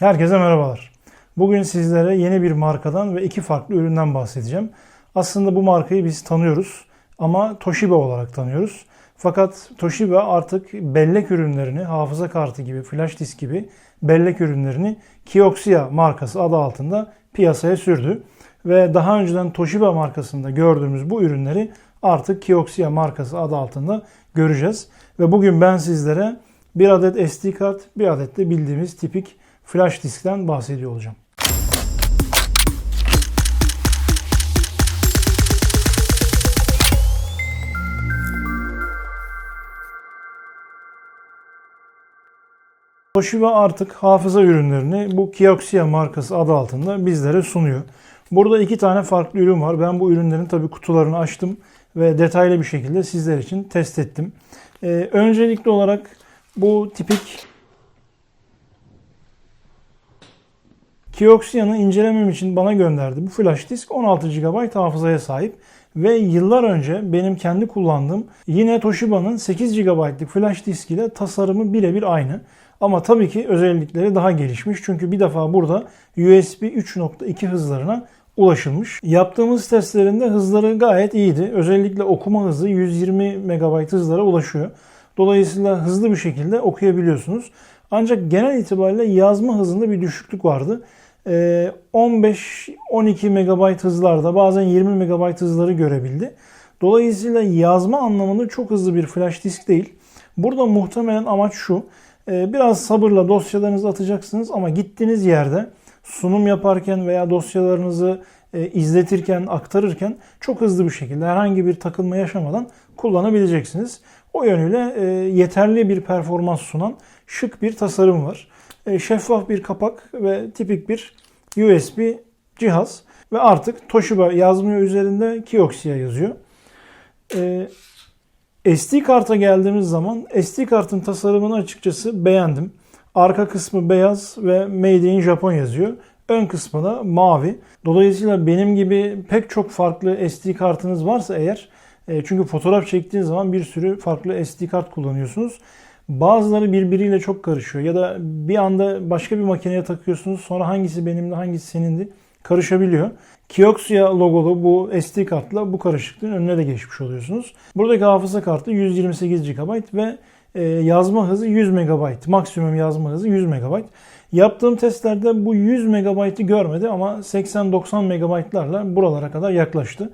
Herkese merhabalar. Bugün sizlere yeni bir markadan ve iki farklı üründen bahsedeceğim. Aslında bu markayı biz tanıyoruz ama Toshiba olarak tanıyoruz. Fakat Toshiba artık bellek ürünlerini, hafıza kartı gibi, flash disk gibi bellek ürünlerini Kioxia markası adı altında piyasaya sürdü. Ve daha önceden Toshiba markasında gördüğümüz bu ürünleri artık Kioxia markası adı altında göreceğiz. Ve bugün ben sizlere bir adet SD kart, bir adet de bildiğimiz tipik flash diskten bahsediyor olacağım. Toshiba artık hafıza ürünlerini bu Kioxia markası adı altında bizlere sunuyor. Burada iki tane farklı ürün var. Ben bu ürünlerin tabi kutularını açtım ve detaylı bir şekilde sizler için test ettim. Ee, öncelikli olarak bu tipik Kioxia'nı incelemem için bana gönderdi. Bu flash disk 16 GB hafızaya sahip ve yıllar önce benim kendi kullandığım yine Toshiba'nın 8 GB'lık flash disk ile tasarımı birebir aynı. Ama tabii ki özellikleri daha gelişmiş. Çünkü bir defa burada USB 3.2 hızlarına ulaşılmış. Yaptığımız testlerinde hızları gayet iyiydi. Özellikle okuma hızı 120 MB hızlara ulaşıyor. Dolayısıyla hızlı bir şekilde okuyabiliyorsunuz. Ancak genel itibariyle yazma hızında bir düşüklük vardı. 15-12 MB hızlarda bazen 20 MB hızları görebildi. Dolayısıyla yazma anlamında çok hızlı bir flash disk değil. Burada muhtemelen amaç şu. Biraz sabırla dosyalarınızı atacaksınız ama gittiğiniz yerde sunum yaparken veya dosyalarınızı izletirken, aktarırken çok hızlı bir şekilde herhangi bir takılma yaşamadan kullanabileceksiniz. O yönüyle yeterli bir performans sunan şık bir tasarım var. Şeffaf bir kapak ve tipik bir USB cihaz ve artık Toshiba yazmıyor üzerinde Kioxia yazıyor. SD karta geldiğimiz zaman SD kartın tasarımını açıkçası beğendim. Arka kısmı beyaz ve Made in Japan yazıyor. Ön kısmı da mavi. Dolayısıyla benim gibi pek çok farklı SD kartınız varsa eğer çünkü fotoğraf çektiğiniz zaman bir sürü farklı SD kart kullanıyorsunuz. Bazıları birbiriyle çok karışıyor ya da bir anda başka bir makineye takıyorsunuz sonra hangisi benimdi hangisi senindi karışabiliyor. Kioxia logolu bu SD kartla bu karışıklığın önüne de geçmiş oluyorsunuz. Buradaki hafıza kartı 128 GB ve yazma hızı 100 MB. Maksimum yazma hızı 100 MB. Yaptığım testlerde bu 100 MB'ı görmedi ama 80-90 MB'larla buralara kadar yaklaştı.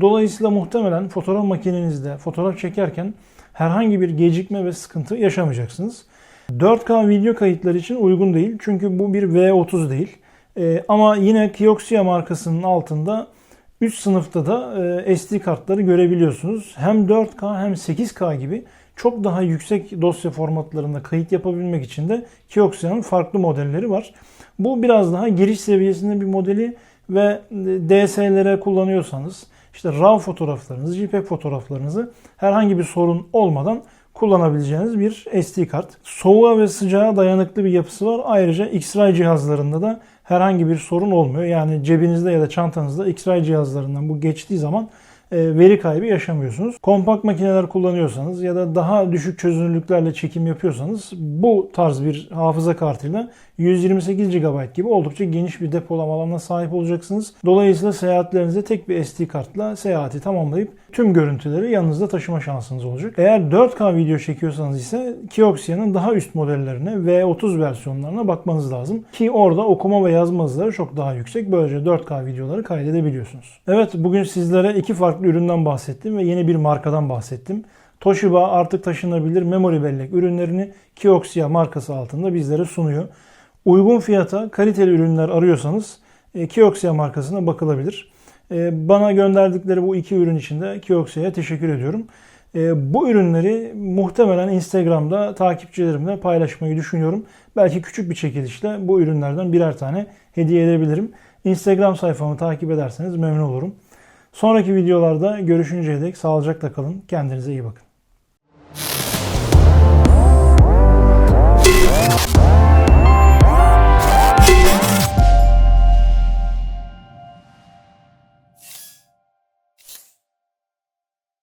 Dolayısıyla muhtemelen fotoğraf makinenizde fotoğraf çekerken herhangi bir gecikme ve sıkıntı yaşamayacaksınız. 4K video kayıtları için uygun değil çünkü bu bir V30 değil. Ee, ama yine Kioxia markasının altında üst sınıfta da e, SD kartları görebiliyorsunuz. Hem 4K hem 8K gibi çok daha yüksek dosya formatlarında kayıt yapabilmek için de Kioxia'nın farklı modelleri var. Bu biraz daha giriş seviyesinde bir modeli ve DSLR kullanıyorsanız işte RAW fotoğraflarınızı, JPEG fotoğraflarınızı herhangi bir sorun olmadan kullanabileceğiniz bir SD kart. Soğuğa ve sıcağa dayanıklı bir yapısı var. Ayrıca X-Ray cihazlarında da herhangi bir sorun olmuyor. Yani cebinizde ya da çantanızda X-Ray cihazlarından bu geçtiği zaman veri kaybı yaşamıyorsunuz. Kompakt makineler kullanıyorsanız ya da daha düşük çözünürlüklerle çekim yapıyorsanız bu tarz bir hafıza kartıyla 128 GB gibi oldukça geniş bir depolama alanına sahip olacaksınız. Dolayısıyla seyahatlerinizde tek bir SD kartla seyahati tamamlayıp tüm görüntüleri yanınızda taşıma şansınız olacak. Eğer 4K video çekiyorsanız ise Kioxia'nın daha üst modellerine V30 versiyonlarına bakmanız lazım. Ki orada okuma ve yazma hızları çok daha yüksek. Böylece 4K videoları kaydedebiliyorsunuz. Evet bugün sizlere iki farklı üründen bahsettim ve yeni bir markadan bahsettim. Toshiba artık taşınabilir memory bellek ürünlerini Kioxia markası altında bizlere sunuyor. Uygun fiyata kaliteli ürünler arıyorsanız Kioxia markasına bakılabilir. Bana gönderdikleri bu iki ürün için de Kioxia'ya teşekkür ediyorum. Bu ürünleri muhtemelen Instagram'da takipçilerimle paylaşmayı düşünüyorum. Belki küçük bir çekilişle bu ürünlerden birer tane hediye edebilirim. Instagram sayfamı takip ederseniz memnun olurum. Sonraki videolarda görüşünceye dek sağlıcakla kalın. Kendinize iyi bakın.